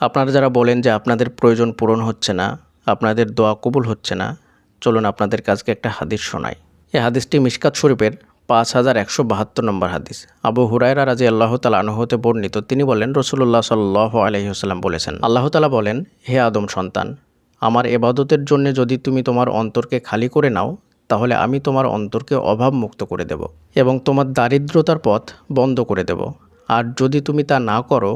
আপনারা যারা বলেন যে আপনাদের প্রয়োজন পূরণ হচ্ছে না, আপনাদের দোয়া কবুল হচ্ছে না, চলুন আপনাদের কাছকে একটা হাদিস শোনাই। এই হাদিসটি মিশকাত শরীফের পাঁচ হাজার একশো বাহাত্তর নম্বর হাদিস। আবু হুরায়রা রাজি আল্লাহ তালা আনহতে বর্ণিত, তিনি বলেন রসুল্লাহ সাল্লাহ আলহিহাস্লাম বলেছেন, আল্লাহ তালা বলেন, হে আদম সন্তান, আমার এবাদতের জন্য যদি তুমি তোমার অন্তরকে খালি করে নাও, তাহলে আমি তোমার অন্তরকে অভাব মুক্ত করে দেব এবং তোমার দারিদ্রতার পথ বন্ধ করে দেব। আর যদি তুমি তা না করো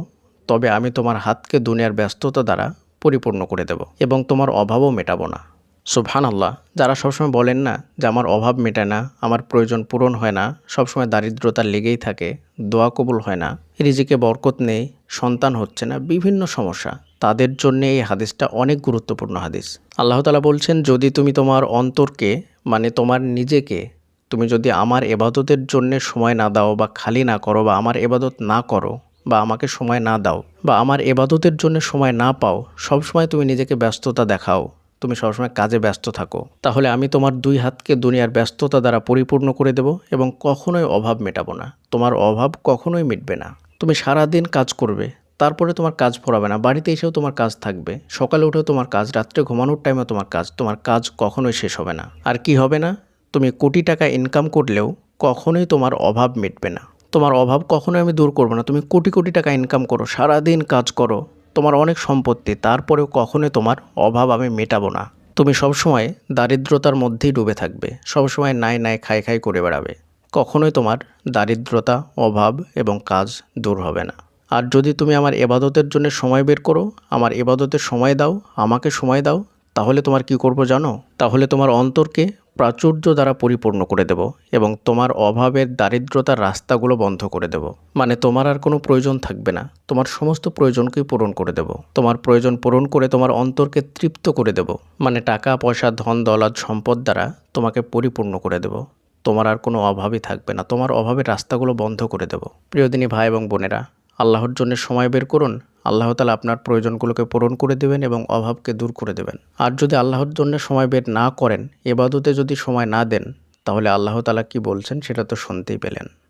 তবে আমি তোমার হাতকে দুনিয়ার ব্যস্ততা দ্বারা পরিপূর্ণ করে দেব এবং তোমার অভাবও মেটাবো না। সুবহান আল্লাহ যারা সবসময় বলেন না যে আমার অভাব মেটায় না, আমার প্রয়োজন পূরণ হয় না, সবসময় দারিদ্রতা লেগেই থাকে, দোয়া কবুল হয় না, রিজিকে বরকত নেই, সন্তান হচ্ছে না, বিভিন্ন সমস্যা, তাদের জন্য এই হাদিসটা অনেক গুরুত্বপূর্ণ হাদিস। আল্লাহ তালা বলছেন, যদি তুমি তোমার অন্তরকে মানে তোমার নিজেকে, তুমি যদি আমার এবাদতের জন্য সময় না দাও বা খালি না করো বা আমার এবাদত না করো বা আমাকে সময় না দাও বা আমার এবাদতের জন্য সময় না পাও, সবসময় তুমি নিজেকে ব্যস্ততা দেখাও। তুমি সবসময় কাজে ব্যস্ত থাকো। তাহলে আমি তোমার দুই হাতকে দুনিয়ার ব্যস্ততা দ্বারা পরিপূর্ণ করে দেব এবং কখনোই অভাব মেটাবো না। তোমার অভাব কখনোই মিটবে না। তুমি সারা দিন কাজ করবে, তারপরে তোমার কাজ পড়াবে না। বাড়িতে এসেও তোমার কাজ থাকবে। সকালে উঠেও তোমার কাজ, রাত্রে ঘুমানোর টাইমে তোমার কাজ। তোমার কাজ কখনোই শেষ হবে না। আর কি হবে না? তুমি কোটি টাকা ইনকাম করলেও কখনোই তোমার অভাব মিটবে না। তোমার অভাব কখনোই আমি দূর করব না। তুমি কোটি কোটি টাকা ইনকাম করো, সারাদিন কাজ করো, তোমার অনেক সম্পত্তি, তারপরেও কখনোই তোমার অভাব আমি মেটাবো না। তুমি সবসময় দারিদ্রতার মধ্যেই ডুবে থাকবে, সবসময় নাই নাই খাই খাই করে বেড়াবে। কখনোই তোমার দারিদ্রতা, অভাব এবং কাজ দূর হবে না। আর যদি তুমি আমার এবাদতের জন্য সময় বের করো, আমার এবাদতের সময় দাও, আমাকে সময় দাও তাহলে তোমার কি করব জানো? তাহলে তোমার অন্তরকে প্রাচুর্য দ্বারা পরিপূর্ণ করে দেব এবং তোমার অভাবের দারিদ্রতার রাস্তাগুলো বন্ধ করে দেব। মানে তোমার আর কোনো প্রয়োজন থাকবে না। তোমার সমস্ত প্রয়োজনকেই পূরণ করে দেব। তোমার প্রয়োজন পূরণ করে তোমার অন্তরকে তৃপ্ত করে দেব। মানে টাকা, পয়সা, ধন দলাদ সম্পদ দ্বারা তোমাকে পরিপূর্ণ করে দেব। তোমার আর কোনো অভাবই থাকবে না। তোমার অভাবের রাস্তাগুলো বন্ধ করে দেব। প্রিয়দিনী ভাই এবং বোনেরা, আল্লাহর জন্য সময় বের করুন। আল্লাহ তালা আপনার প্রয়োজনগুলোকে পূরণ করে দেবেন এবং অভাবকে দূর করে দেবেন। আর যদি আল্লাহর জন্য সময় বের না করেন, এবাদতে যদি সময় না দেন, তাহলে আল্লাহ তালা কি বলছেন সেটা তো শুনতেই পেলেন।